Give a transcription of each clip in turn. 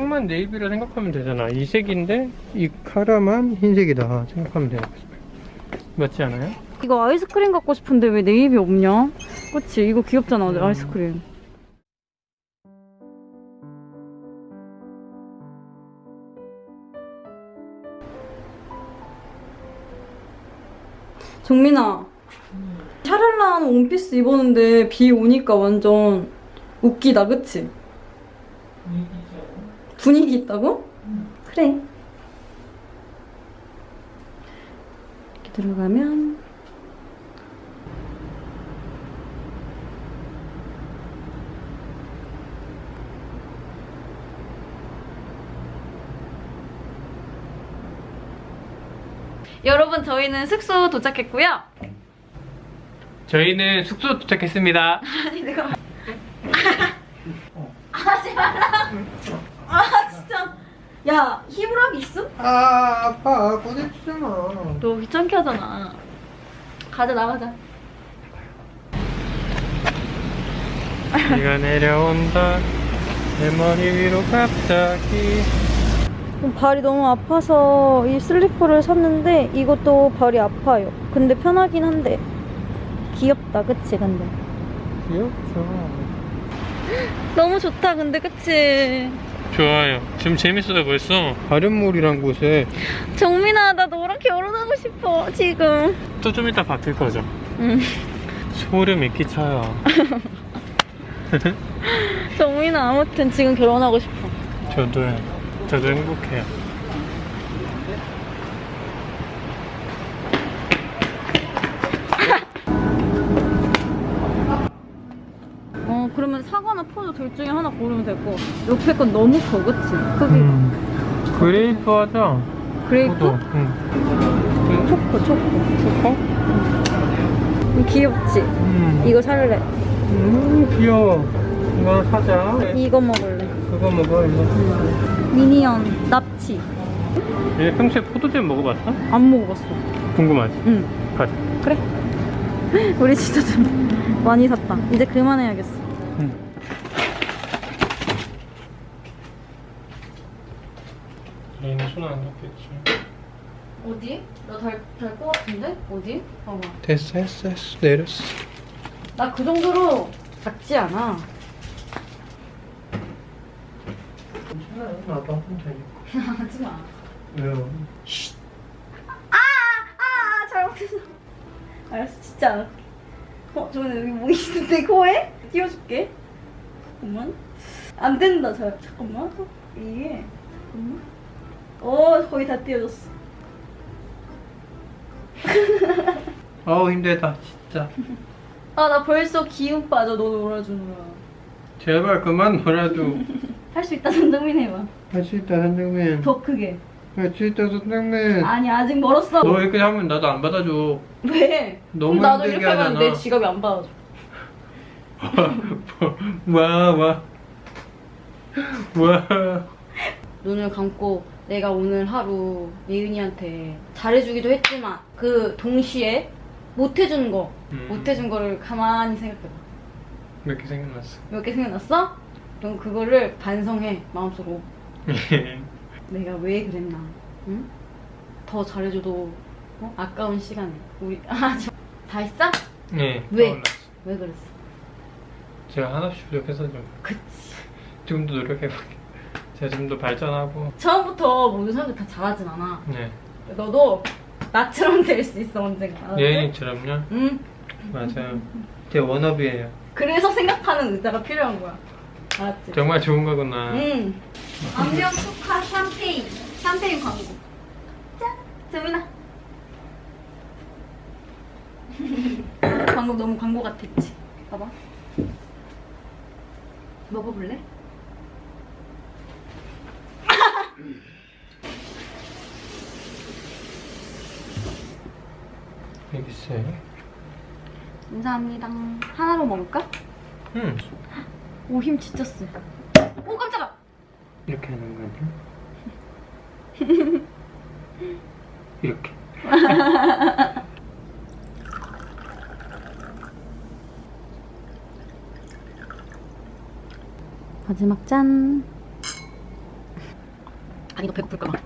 색만 네이비라 생각하면 되잖아. 이 색인데 이 카라만 흰색이다 생각하면 돼요. 맞지 않아요? 이거 아이스크림 갖고 싶은데 왜 네이비 없냐? 그치? 이거 귀엽잖아, 음. 아이스크림. 정민아, 샤랄라한 원피스 입었는데 비 오니까 완전 웃기다, 그치? 분위기 있다고? 그래. 이렇게 들어가면 여러분 저희는 숙소 도착했고요. 저희는 숙소 도착했습니다. 아니 내가 하지 말라. 아 진짜. 야 히브랍 있어? 아 아빠 꺼내주잖아. 너 귀찮게 하잖아. 가자 나가자. 비가 내려온다. 내 머리 위로 갑자기. 발이 너무 아파서 이 슬리퍼를 샀는데 이것도 발이 아파요. 근데 편하긴 한데 귀엽다, 그치? 근데 귀엽죠. 너무 좋다, 근데 그치? 좋아요. 지금 재밌어요 벌써. 아련몰이란 곳에 정민아, 나 너랑 결혼하고 싶어 지금. 또 좀 이따 바뀔 거죠. 응. 소름이 끼쳐요. 정민아, 아무튼 지금 결혼하고 싶어. 저도요. 저도 행복해요. 사과나 포도 둘 중에 하나 고르면 될 거. 옆에 건 너무 커, 그치? 크기. 음. 그레이프 하자. 그레이프? 포도. 응. 초코, 초코. 초코? 음, 귀엽지? 음. 이거 살래. 음, 귀여워. 이거 사자. 이거 먹을래. 그거 먹어, 이거. 미니언, 납치. 얘 평소에 포도잼 먹어봤어? 안 먹어봤어. 궁금하지? 응. 가자. 그래. 우리 진짜 좀 많이 샀다. 이제 그만해야겠어. 응. 얘는 손안 잡겠지. 어디? 나달달것 같은데? 어디? 봐봐. 됐어, 했어, 했어. 내렸어. 나 그 정도로 작지 않아. 괜찮아요. 나도 혼자 있고. 하지 마. 왜요? 아, 아, 잘못했어. 알았어, 진짜 안 할게. 어, 저는 여기 뭐 있는데 코에? 띄워줄게. 잠깐만. 안 된다, 잘. 잠깐만. 이게. 잠깐만. 어, 거의 다 띄워졌어. 어우, 힘들다, 진짜. 아, 나 벌써 기운 빠져, 너 놀아주느라. 제발 그만 놀아줘. 할 수 있다, 선정민 해봐. 할 수 있다, 선생님. 더 크게. 할 수 있다, 선생님. 아니, 아직 멀었어. 너 이렇게 하면 나도 안 받아줘. 왜? 너무 그럼 나도 힘들게 이렇게 하면 하잖아. 내 지갑이 안 받아줘. 와, 와. 와. 눈을 감고 내가 오늘 하루 예은이한테 잘해주기도 했지만 그 동시에 못해준 거 음. 못해준 거를 가만히 생각해봐 몇 개 생각났어. 몇 개 생각났어? 그럼 그거를 반성해 마음속으로 내가 왜 그랬나 응? 더 잘해줘도 어? 아까운 시간에 우리 아, 저- 다 했어? 네. 왜? 왜 그랬어? 제가 하나씩 노력해서 좀, 그치 좀더 노력해볼게. 제가 좀더 발전하고. 처음부터 모든 사람들 다 잘하진 않아 네. 너도 나처럼 될 수 있어 언젠가 알았지? 예인이처럼요? 응 맞아요. 제 워너비예요. 그래서 생각하는 의자가 필요한 거야. 알았지? 정말 좋은 거구나. 응. 안녕 축하 샴페인. 샴페인 광고. 짠! 재민아. 광고 너무 광고 같았지? 봐봐. 먹어볼래? 여기 있어요. 감사합니다. 하나로 먹을까? 응. 오, 힘 진짜 세. 오, 깜짝아! 이렇게 하는 거 아니야? 이렇게. 마지막 짠. 아니 너 배고플까 봐.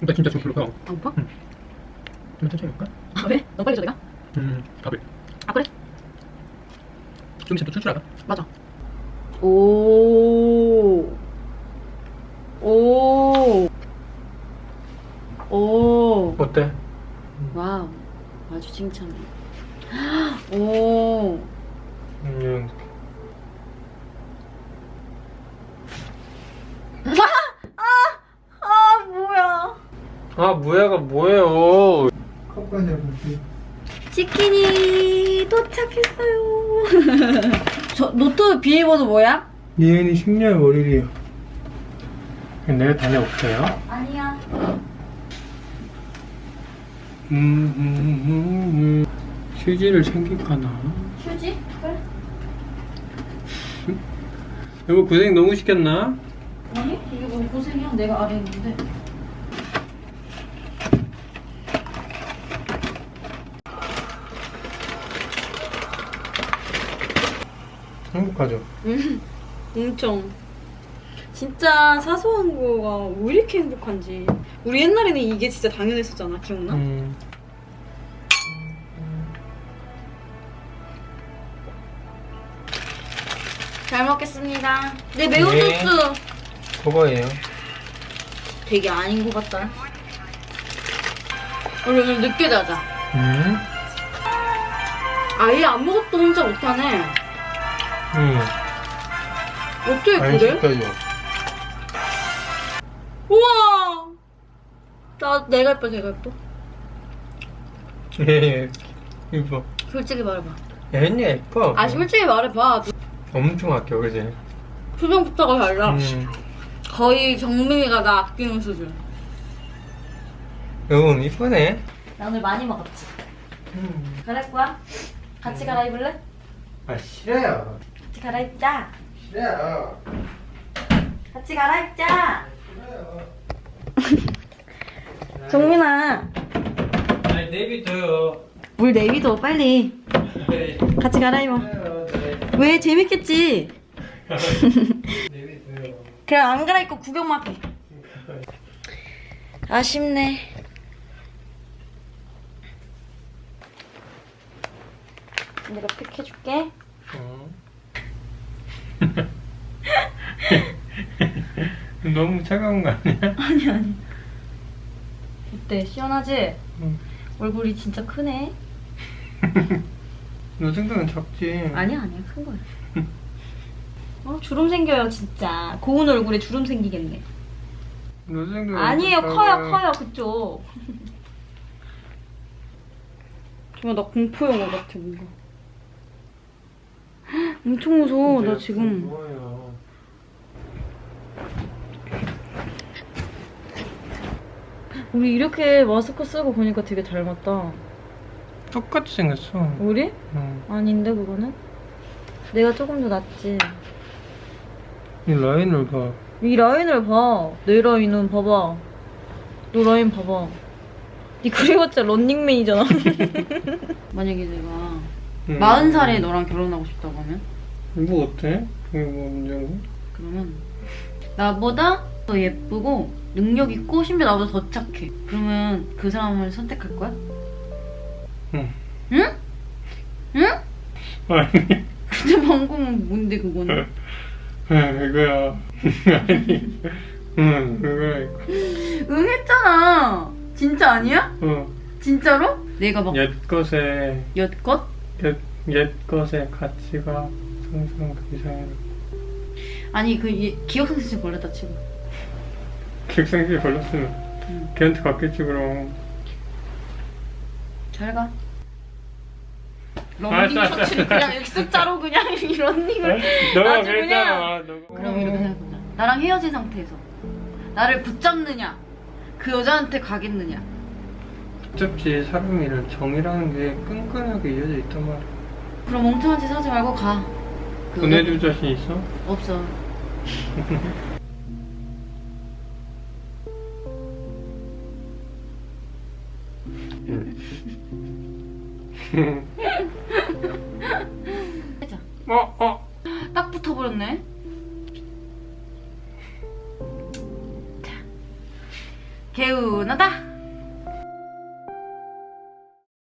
나 진짜 좀 불러. 안 고파? 좀 천천히 볼까? 아 왜? 너 빨리 줘 내가? 음, 밥을. 아 그래? 좀 있으면 또 출출하다. 맞아. 오. 오. 오. 어때? 와우. 아주 칭찬해. 오. 음, 아 뭐야. 아, 뭐야가 뭐예요? 컵까지 해볼게. 치킨이 도착했어요. 저 노트 비밀번호 뭐야? 예은이 10년 월일이요. 내가 다녀올게요. 아니야. 음, 음, 음, 음. 휴지를 챙길까나? 휴지? 그래. 여보 고생 너무 시켰나? 아니 이게 뭐 고생이야. 내가 아래 있는데. 행복하죠? 엄청. 진짜 사소한 거가 왜 이렇게 행복한지. 우리 옛날에는 이게 진짜 당연했었잖아. 기억나? 음. 잘 먹겠습니다. 내 매운 네. 소스. 그거예요. 되게 아닌 것 같다. 우리 오늘 늦게 자자. 음. 아예 아무것도 혼자 못하네. 음. 어떻게 안 그래? 시켜줘. 우와! 나 내가 예뻐, 내가 예뻐? 예, 이뻐. 솔직히 말해봐. 예은이가 예뻐. 아, 솔직히 말해봐. 엄청 아껴, 그지? 표정부터가 달라. 음. 거의 정민이가 나 아끼는 수준. 여보, 이쁘네. 나 오늘 많이 먹었지. 음. 갈아입 거야? 같이 갈아입을래? 아, 싫어요. 같이 갈아입자. 싫어요. 같이 갈아입자. 싫어요. 정민아. 아니, 내비둬요. 물 내비둬, 빨리. 네. 같이 갈아입어. 싫어요, 네. 왜? 재밌겠지? 내비둬요. 그냥 안 갈아입고 구경만 할게. 아쉽네. 내가 픽해줄게. 어. 너무 차가운 거 아니야? 아니 아니. 어때? 시원하지? 응. 얼굴이 진짜 크네. 너 정도면 작지. 아니야 아니야 큰 거야. 어 주름 생겨요 진짜. 고운 얼굴에 주름 생기겠네. 너 정도면 아니에요 작아. 커요 커요 그쪽. 정말 나 공포 영화 같아 뭔가. 헉, 엄청 무서워 나 지금. 무서워요. 우리 이렇게 마스크 쓰고 보니까 되게 닮았다. 똑같이 생겼어. 우리? 응. 아닌데 그거는? 내가 조금 더 낫지. 이 라인을 봐. 이 라인을 봐. 내 라인은 봐봐. 너 라인 봐봐. 니 그래봤자 런닝맨이잖아. 만약에 내가 응. 40살에 너랑 결혼하고 싶다고 하면? 뭐 어때? 그게 뭐 문제고? 그러면 나보다 더 예쁘고 능력 있고 심지어 나보다 더 착해. 그러면 그 사람을 선택할 거야? 응. 응? 응? 아니, 근데 방금은 뭔데 그거는? 아, 그거야. 아니, 응, 그거야. 응 했잖아. 진짜 아니야? 어, 진짜로? 내가 막 옛 것에, 엿것? 옛, 옛 것의 가치가 항상 그 이상해. 아니 그 이- 기억 상실증 걸렸다 치고. 객상실 걸렸으면 응. 걔한테 갔겠지, 그럼. 잘 가. 알았어, 런닝 알았어, 셔츠를 알았어. 그냥 X자로 그냥 이 런 닝을 너가 아주 그랬잖아. 너가. 그럼 이렇게 생각해보자 나랑 헤어진 상태에서 나를 붙잡느냐 그 여자한테 가겠느냐 어차피 사람이란 정이라는 게 끈끈하게 이어져 있단 말이야. 그럼 멍청한 짓 하지 말고 가그 보내줄 자신 있어? 없어 어, 어. 딱 붙어버렸네. 자, 개운하다.